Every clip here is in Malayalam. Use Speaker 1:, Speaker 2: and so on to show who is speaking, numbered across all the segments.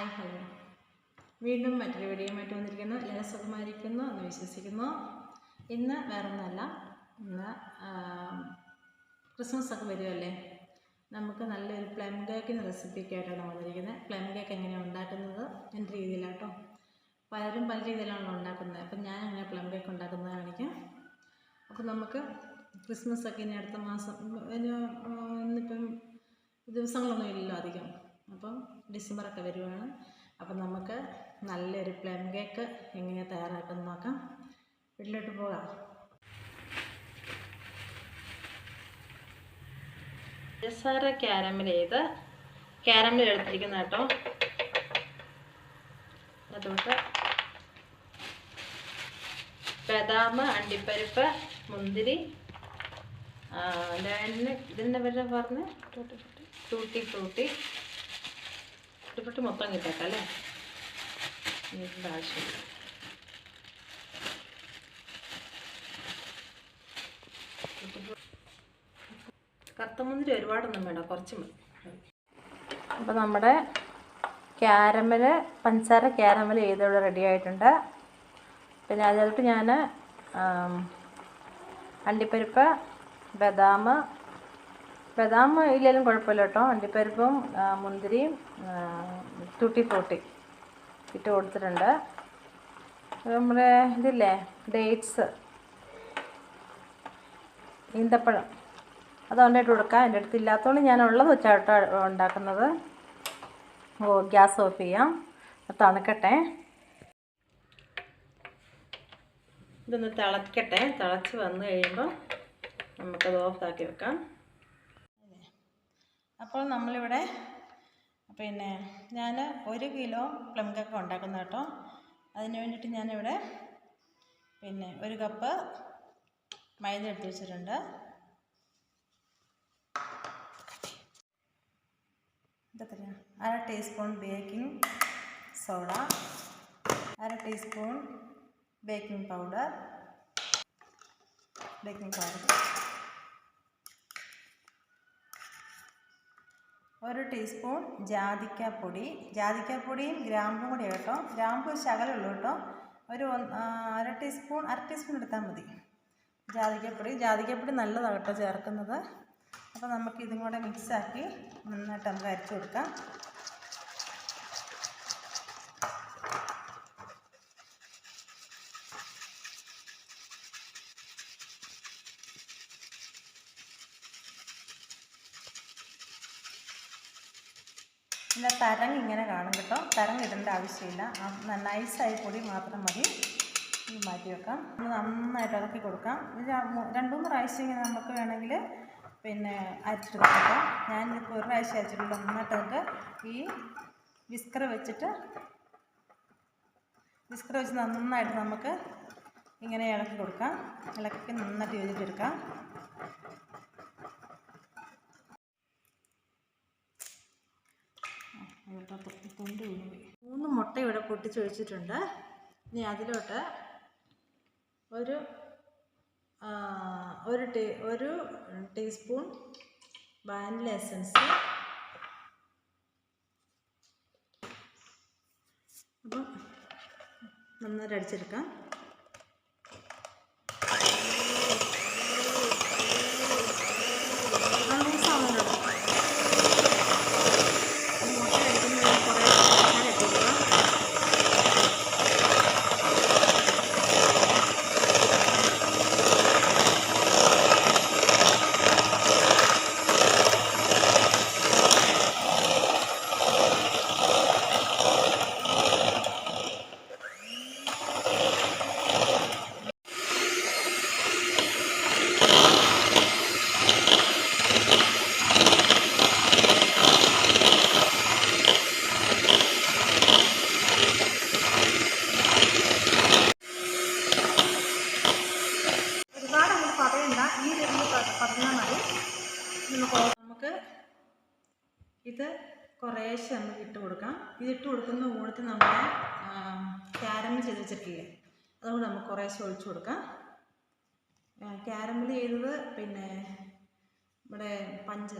Speaker 1: Hi hello. വീണ്ടും മറ്റൊരു വീഡിയോയുമായിട്ട് വന്നിരിക്കുന്നു. എല്ലാവരും സുഖമായിരിക്കുന്നു എന്ന് വിശ്വസിക്കുന്നു. ഇന്ന് വേറൊന്നുമല്ല ഇന്ന് ക്രിസ്മസ് ഒക്കെ വരുമല്ലേ നമുക്ക് നല്ലൊരു പ്ലം കേക്കിന് റെസിപ്പിയൊക്കെ ആയിട്ടാണ് വന്നിരിക്കുന്നത്. പ്ലം കേക്ക് എങ്ങനെയാണ് ഉണ്ടാക്കുന്നത്? എന്റെ രീതിയിലാട്ടോ. പലരും പല രീതിയിലാണല്ലോ ഉണ്ടാക്കുന്നത്. അപ്പം ഞാൻ അങ്ങനെ പ്ലം കേക്ക് ഉണ്ടാക്കുന്നത് കാണിക്കാം. അപ്പോൾ നമുക്ക് ക്രിസ്മസ് ഒക്കെ ഇനി അടുത്ത മാസം ഇന്നിപ്പം ദിവസങ്ങളൊന്നും ഇല്ലല്ലോ അധികം. അപ്പം ഡിസംബറൊക്കെ വരുവാണ്. അപ്പം നമുക്ക് നല്ലൊരു പ്ലം കേക്ക് എങ്ങനെ തയ്യാറാക്കാമെന്ന് നോക്കാം. വീട്ടിലോട്ട് പോകാം. പഞ്ചസാര ക്യാരമൽ ചെയ്ത് ക്യാരമൽ എടുത്തിരിക്കുന്ന കേട്ടോ. അതുകൊണ്ട് ബദാം അണ്ടിപ്പരിപ്പ് മുന്തിരി ഇതിന്റെ പേര് പറഞ്ഞ്? ടൂട്ടി ഫ്രൂട്ടി ഫ്രൂട്ടി മൊത്തം കിട്ടേക്കാം അല്ലേ ഇതിന്റെ ആവശ്യമില്ല കറുത്ത ഒരുപാടൊന്നും വേണ്ട കുറച്ച് മതി. അപ്പോൾ നമ്മുടെ ക്യാരമൽ പഞ്ചസാര ക്യാരമൽ ചെയ്തിവിടെ റെഡി ആയിട്ടുണ്ട്? പിന്നെ അതിലോട്ട് ഞാൻ അണ്ടിപ്പരിപ്പ് ബദാം ബദാം ഇല്ലെങ്കിലും കുഴപ്പമില്ല കേട്ടോ. അണ്ടിപ്പരിപ്പും മുന്തിരിയും തുട്ടി ഫ്രൂട്ടി ഇട്ട് കൊടുത്തിട്ടുണ്ട്. നമ്മുടെ ഇതില്ലേ ഡേറ്റ്സ് ഈന്തപ്പഴം. അത് കൊണ്ടിട്ട് കൊടുക്കാം. എന്റെ അടുത്ത് ഇല്ലാത്തതുകൊണ്ട് ഞാൻ ഉള്ളത് വെച്ചാട്ടോ ഉണ്ടാക്കുന്നത്. ഓ ഗ്യാസ് ഓഫ് ചെയ്യാം. തണുക്കട്ടെ. ഇതൊന്ന് തിളക്കട്ടെ. തിളച്ച് വന്നു കഴിയുമ്പോൾ നമുക്കത് ഓഫാക്കി വെക്കാം. അപ്പോൾ നമ്മളിവിടെ പിന്നെ ഞാൻ ഒരു കിലോ പ്ലം കേക്ക് ഉണ്ടാക്കുന്ന കേട്ടോ. അതിന് വേണ്ടിയിട്ട് ഞാനിവിടെ പിന്നെ ഒരു കപ്പ് മൈദ എടുത്ത് വെച്ചിട്ടുണ്ട്. അര ടീസ്പൂൺ ബേക്കിംഗ് സോഡ അര teaspoon baking powder baking powder. ഒരു ടീസ്പൂൺ ജാതിക്കാപ്പൊടി. ജാതിക്കാപ്പൊടിയും ഗ്രാമ്പും കൂടി കേട്ടോ ഗ്രാമ്പ് ശകലുള്ളൂ കേട്ടോ. ഒരു അര ടീസ്പൂൺ അര ടീസ്പൂൺ എടുത്താൽ മതി. ജാതിക്കപ്പൊടി. ജാതിക്കപ്പൊടി നല്ലതാണ് കേട്ടോ ചേർക്കുന്നത്. അപ്പോൾ നമുക്ക് ഇതും കൂടെ മിക്സാക്കി നന്നായിട്ട് നമുക്ക് അരച്ചു കൊടുക്കാം. തരങ്ങ് ഇങ്ങനെ കാണും കേട്ടോ. തരം ഇടേണ്ട ആവശ്യമില്ല. നൈസായി പൊടി മാത്രം മതി. മാറ്റി വെക്കാം. ഇത് നന്നായിട്ട് ഇളക്കി കൊടുക്കാം. ഇത് രണ്ട് മൂന്ന് പ്രാവശ്യം ഇങ്ങനെ നമുക്ക് വേണമെങ്കിൽ പിന്നെ അരച്ചെടുക്കാം ഞാൻ ഞാനിപ്പോൾ ഒരു പ്രാവശ്യം അരച്ചിട്ടുള്ളൂ. നന്നായിട്ട് ഈ വിസ്കർ വെച്ചിട്ട് വിസ്കർ വെച്ച് നന്നായിട്ട് നമുക്ക് ഇങ്ങനെ ഇളക്കി കൊടുക്കാം. ഇളക്കി നന്നായിട്ട് യോജിച്ചെടുക്കാം തൊ- തൊണ്ട് വീണുപോയി മൂന്ന് മുട്ട ഇവിടെ പൊട്ടിച്ചൊഴിച്ചിട്ടുണ്ട്. ഇനി അതിലോട്ട് ഒരു ഒരു ടീ ഒരു ടീസ്പൂൺ വാനില എസൻസ്. അപ്പം നന്നായിട്ട് അടിച്ചെടുക്കാം ആ, ലൂസാവുന്നുണ്ട് മുട്ട കഴിക്കുന്നത് കുറേ ആഹാരം ഇട്ടിരിക്കണം ഒരുപാട് അങ്ങ് പതയണ്ട ഈ രീതിയിൽ പതഞ്ഞാൽ മതി നമുക്ക് നമുക്ക് ഇത് കുറേശ്ശെ നമുക്ക് ഇട്ട് കൊടുക്കാം. ഇതിട്ട് കൊടുക്കുന്ന കൂടത്തിൽ നമ്മുടെ ക്യാരമൽ ചെയ്ത് വെച്ചിട്ടില്ലേ അതുകൊണ്ട് നമുക്ക് കുറേശ്ശെ ഒഴിച്ചു കൊടുക്കാം. ക്യാരമൽ ചെയ്തത് പിന്നെ ഇവിടെ പഞ്ച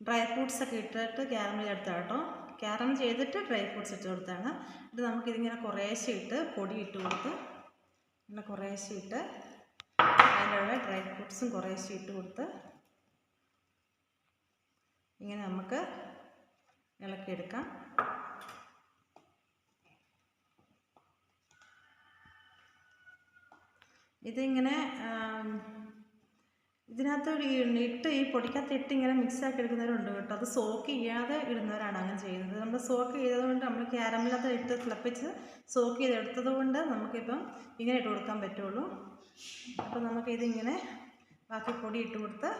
Speaker 1: ഡ്രൈ ഫ്രൂട്ട്സ് ഒക്കെ ഇട്ടിട്ട് ക്യാരമൽ ചേർത്ത കേട്ടോ. ക്യാരമൽ ചെയ്തിട്ട് ഡ്രൈ ഫ്രൂട്ട്സ് ഇട്ട് കൊടുത്താണ് ഇത് നമുക്കിതിങ്ങനെ കുറേശ്ശെ ഇട്ട് പൊടി ഇട്ട് കൊടുത്ത് ഇങ്ങനെ കുറേശ്ശെ ഇട്ട് അതിന്റെ ഡ്രൈ ഫ്രൂട്ട്സും കുറേശ്ശെ ഇട്ട് കൊടുത്ത് ഇങ്ങനെ നമുക്ക് ഇളക്കിയെടുക്കാം. ഇതിങ്ങനെ ഇതിനകത്ത് ഇട്ട് ഈ പൊടിക്കകത്ത് ഇട്ട് ഇങ്ങനെ മിക്സ് ആക്കി എടുക്കുന്നവരുണ്ട് കേട്ടോ. അത് സോക്ക് ചെയ്യാതെ ഇടുന്നവരാണ് അങ്ങനെ ചെയ്യുന്നത്. നമ്മൾ സോക്ക് ചെയ്തതുകൊണ്ട് നമ്മൾ ക്യാരമലത് ഇട്ട് തിളപ്പിച്ച് സോക്ക് ചെയ്തെടുത്തത് കൊണ്ട് നമുക്കിപ്പം ഇങ്ങനെ ഇട്ട് കൊടുക്കാൻ പറ്റുള്ളൂ. അപ്പം നമുക്കിതിങ്ങനെ ബാക്കി പൊടി ഇട്ട് കൊടുത്ത്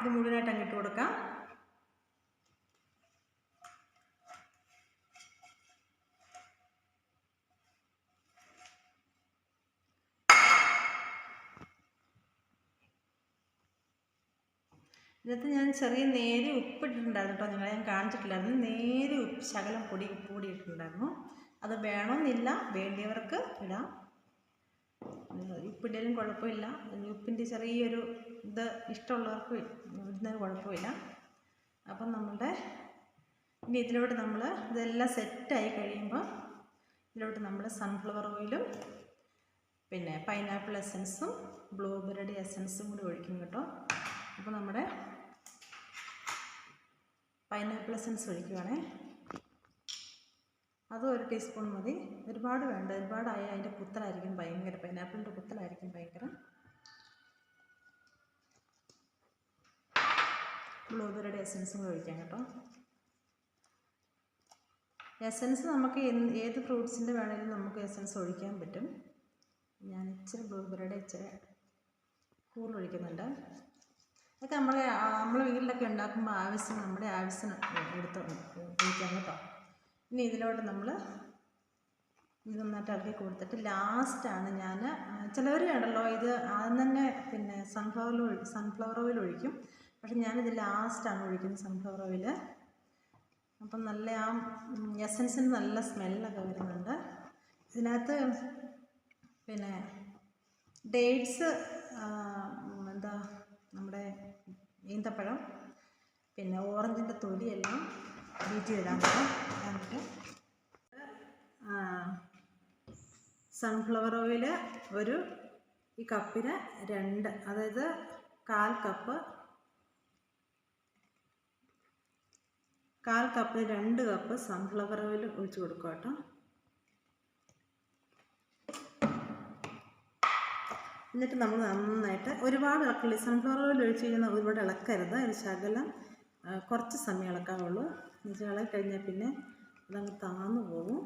Speaker 1: ഇത് മുഴുവനായിട്ട് അങ്ങ് ഇട്ട് കൊടുക്കാം. ഇതിനകത്ത് ഞാൻ ചെറിയ നേരെ ഉപ്പിട്ടിട്ടുണ്ടായിരുന്നു കേട്ടോ. നിങ്ങളെ ഞാൻ കാണിച്ചിട്ടില്ലായിരുന്നു. നേരെ ഉപ്പ് ശകലം പൊടി പൊടി ഇട്ടിട്ടുണ്ടായിരുന്നു അത് വേണമെന്നില്ല. വേണ്ടിയവർക്ക് ഇടാം. ഉപ്പിടലും കുഴപ്പമില്ല. ഉപ്പിന്റെ ചെറിയൊരു ഇത് ഇഷ്ടമുള്ളവർക്ക് ഇടുന്നതിന് കുഴപ്പമില്ല. അപ്പം നമ്മളുടെ ഇനി ഇതിലോട്ട് നമ്മൾ ഇതെല്ലാം സെറ്റായി കഴിയുമ്പോൾ ഇതിലോട്ട് നമ്മൾ സൺഫ്ലവർ ഓയിലും പിന്നെ പൈനാപ്പിൾ എസൻസും ബ്ലൂബെറിയുടെ എസൻസും കൂടി ഒഴിക്കും കേട്ടോ. അപ്പോൾ നമ്മുടെ പൈനാപ്പിൾ എസൻസ് ഒഴിക്കുവാണേ. അതും ഒരു ടീസ്പൂൺ മതി. ഒരുപാട് വേണ്ട. ഒരുപാടായ അതിന്റെ കുത്തലായിരിക്കും ഭയങ്കര. പൈനാപ്പിളിന്റെ കുത്തലായിരിക്കും ഭയങ്കര. ബ്ലൂബെറിയുടെ എസൻസും ഒഴിക്കാം കേട്ടോ. എസൻസ് നമുക്ക് ഏത് ഫ്രൂട്ട്സിന്റെ വേണമെങ്കിലും നമുക്ക് എസൻസ് ഒഴിക്കാൻ പറ്റും. ഞാൻ ഇച്ചിരി ബ്ലൂബെറിയുടെ ഇച്ചിരി കൂടുതൽ ഒഴിക്കുന്നുണ്ട്. അതൊക്കെ നമ്മളെ നമ്മൾ വീട്ടിലൊക്കെ ഉണ്ടാക്കുമ്പോൾ ആവശ്യം നമ്മുടെ ആവശ്യത്തിന് എടുത്ത് ഒഴിക്കാം കേട്ടോ. ഇനി ഇതിലോട്ട് നമ്മൾ ഇത് നന്നായിട്ട് ഇളക്കി കൊടുത്തിട്ട് ലാസ്റ്റാണ് ഞാൻ ചിലവർ കണ്ടല്ലോ ഇത് ആദ്യം തന്നെ പിന്നെ സൺഫ്ലവർ സൺഫ്ലവർ ഓയിൽ ഒഴിക്കും. പക്ഷെ ഞാനിത് ലാസ്റ്റാണ് ഒഴിക്കുന്നത് സൺഫ്ലവർ ഓയിൽ അപ്പം നല്ല ആ എസൻസിന് നല്ല സ്മെല്ലൊക്കെ വരുന്നുണ്ട്. ഇതിനകത്ത് പിന്നെ ഡേറ്റ്സ് എന്താ നമ്മുടെ ഈന്തപ്പഴം പിന്നെ ഓറഞ്ചിന്റെ തൊലിയെല്ലാം ബീറ്റ് ചെയ്തിടാൻ എന്നിട്ട് സൺഫ്ലവർ ഓയിൽ ഒരു ഈ കപ്പിന് രണ്ട് അതായത് കാൽ കപ്പ് കാൽ കപ്പ് രണ്ട് കപ്പ് സൺഫ്ലവർ ഓയിൽ ഒഴിച്ച് കൊടുക്കുക കേട്ടോ. എന്നിട്ട് നമ്മൾ നന്നായിട്ട് ഒരുപാട് ഇളക്കില്ല? സൺഫ്ലവർ ഓയിൽ ഒഴിച്ച് കഴിഞ്ഞാൽ ഒരുപാട് ഇളക്കരുത്. ഒരു ശകലം കുറച്ച് സമയം ഇളക്കാവുള്ളൂ. എന്നുവെച്ചാൽ ഇളക്കി കഴിഞ്ഞാൽ പിന്നെ അതങ്ങ് താന്നു പോകും.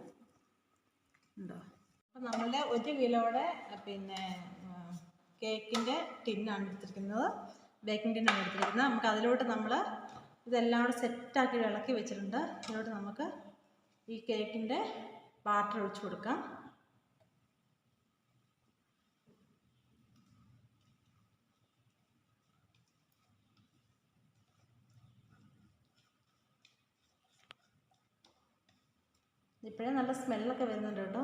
Speaker 1: ഉണ്ടോ? അപ്പം നമ്മളുടെ ഒരു കിലോയുടെ പിന്നെ കേക്കിന്റെ ടിന്നാണ് എടുത്തിരിക്കുന്നത്. ബേക്കിംഗ് ടിന്നാണ് എടുത്തിരിക്കുന്നത്. നമുക്ക് അതിലോട്ട് നമ്മൾ ഇതെല്ലാം കൂടെ സെറ്റാക്കി ഇളക്കി വെച്ചിട്ടുണ്ട്. ഇതിലോട്ട് നമുക്ക് ഈ കേക്കിന്റെ ബാറ്റർ ഒഴിച്ചു കൊടുക്കാം. ഇപ്പോഴേ നല്ല സ്മെല്ലൊക്കെ വരുന്നുണ്ട് കേട്ടോ.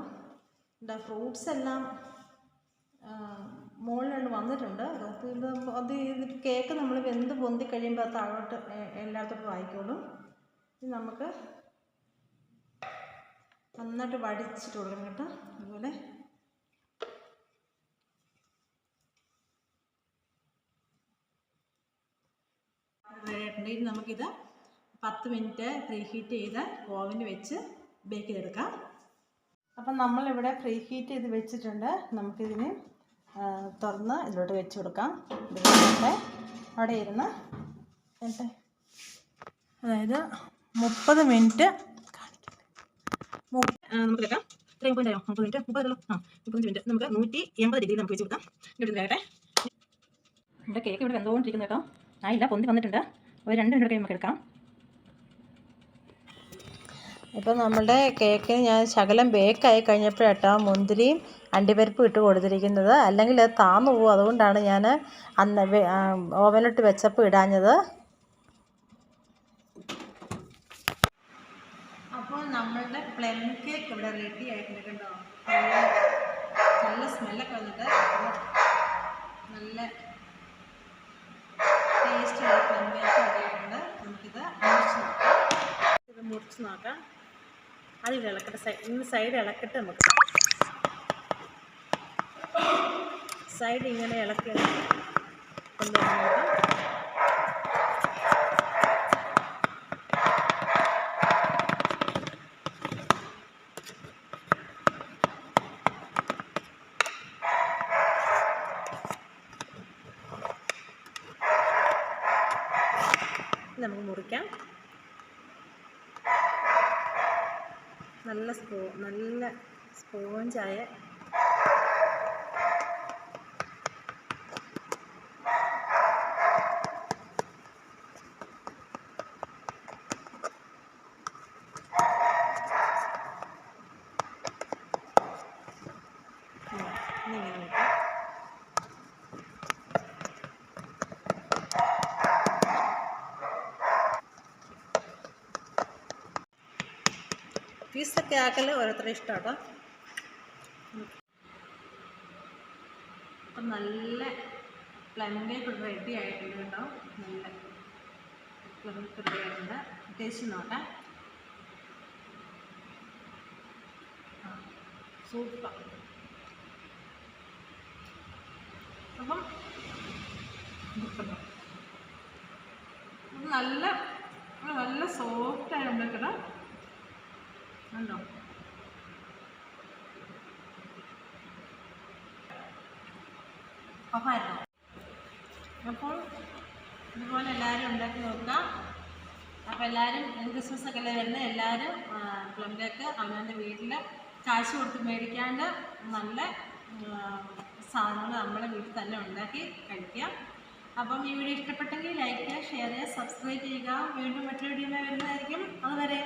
Speaker 1: എന്താ ഫ്രൂട്ട്സ് എല്ലാം അത് ഇത് അത് ഇത് കേക്ക് നമ്മൾ വെന്ത് പൊന്തി കഴിയുമ്പോൾ അത് താഴോട്ട് എല്ലായിടത്തോട്ടും ആയിക്കോളും ഇത് നമുക്ക് നന്നായിട്ട് വടിച്ചിട്ട് കൊടുക്കണം കേട്ടോ. അതുപോലെ ഇനി നമുക്കിത് പത്ത് മിനിറ്റ് പ്രീ ഹീറ്റ് ചെയ്ത് ഓവനിൽ വെച്ച് ബേക്ക് ചെയ്തെടുക്കാം. അപ്പം നമ്മളിവിടെ പ്രീ ഹീറ്റ് ചെയ്ത് വെച്ചിട്ടുണ്ട്. നമുക്കിതിന് തുറന്ന് ഇതിലോട്ട് വെച്ച് കൊടുക്കാം. ഇതിലോട്ട് അവിടെ ഇരുന്ന് എന്നിട്ട് അതായത് മുപ്പത് മിനിറ്റ് നമുക്ക് വെക്കാം. ഇത്രയും മുപ്പത് ആയോ? മുപ്പത് മിനിറ്റ്? മുപ്പതല്ലോ ആ മുപ്പത്തഞ്ച് മിനിറ്റ് നമുക്ക് നൂറ്റി എൺപത് ഡിഗ്രി നമുക്ക് വെച്ച് കൊടുക്കാം. ഇവിടെ കേട്ടെ ഇവിടെ കേക്ക് ഇവിടെ വെന്തോണ്ടിരിക്കുന്നു കേട്ടോ. ആയില്ല പൊന്തി വന്നിട്ടുണ്ട്. ഒരു രണ്ട് മിനിറ്റ് നമുക്ക് എടുക്കാം. അപ്പോൾ നമ്മുടെ കേക്കിന് ഞാൻ ശകലം ബേക്കായി കഴിഞ്ഞപ്പോഴാട്ടോ മുന്തിരിയും അണ്ടിപ്പരിപ്പും ഇട്ട് കൊടുത്തിരിക്കുന്നത്. അല്ലെങ്കിൽ അത് താന്നു പോകും. അതുകൊണ്ടാണ് ഞാൻ അന്ന് ഓവനിട്ട് വെച്ചപ്പോൾ ഇടാഞ്ഞത്. അപ്പോൾ നമ്മളുടെ പ്ലം കേക്ക് ഇവിടെ റെഡി ആയിട്ടുണ്ട് നല്ല സ്മെല്ലൊക്കെ വന്നിട്ട് നല്ല ടേസ്റ്റ് പ്ലം കേക്ക് ആയിട്ടുണ്ട്. നമുക്കിത് മുറിച്ച് നോക്കാം ഇത് മുറിച്ച് നോക്കാം. അതിൽ ഇളക്കട്ടെ. സൈഡ് സൈഡ് ഇളക്കട്ടെ നമുക്ക്. സൈഡ് ഇങ്ങനെ ഇളക്കി ഇളക്കി കൊണ്ടുവന്ന് നോക്കാം നമുക്ക് മുറിക്കാം നല്ല സ്പോ നല്ല സ്പോഞ്ചായ ഇങ്ങനെ വെക്കാം പീസൊക്കെ ആക്കൽ ഓരോരുത്തരുടെ ഇഷ്ടമാട്ടോ അപ്പം നല്ല പ്ലം കേക്ക് റെഡി ആയിട്ടുണ്ട് കേട്ടോ. നല്ല പ്ലം കേക്ക് റെഡി ആയിട്ടുണ്ട്. ടേസ്റ്റ് നോക്കാം. സൂപ്പർ. അപ്പം നല്ല നല്ല സോഫ്റ്റായി ഉണ്ടാക്കണം ഓഫായിരുന്നോ അപ്പോൾ ഇതുപോലെ എല്ലാവരും ഉണ്ടാക്കി നോക്കുക അപ്പോൾ എല്ലാവരും ക്രിസ്മസ് ഒക്കെ അല്ലേ വരുന്നത് എല്ലാവരും പ്ലം കേക്ക് അവനവന്റെ വീട്ടിൽ കാശ് കൊടുത്ത് മേടിക്കാണ്ട് നല്ല സാധനങ്ങൾ നമ്മളെ വീട്ടിൽ തന്നെ ഉണ്ടാക്കി കഴിക്കുക അപ്പം ഈ വീഡിയോ ഇഷ്ടപ്പെട്ടെങ്കിൽ ലൈക്ക് ചെയ്യുക ഷെയർ ചെയ്യുക. സബ്സ്ക്രൈബ് ചെയ്യുക വീണ്ടും മറ്റൊരു വീഡിയോ വരുന്നതായിരിക്കും. അതുവരെ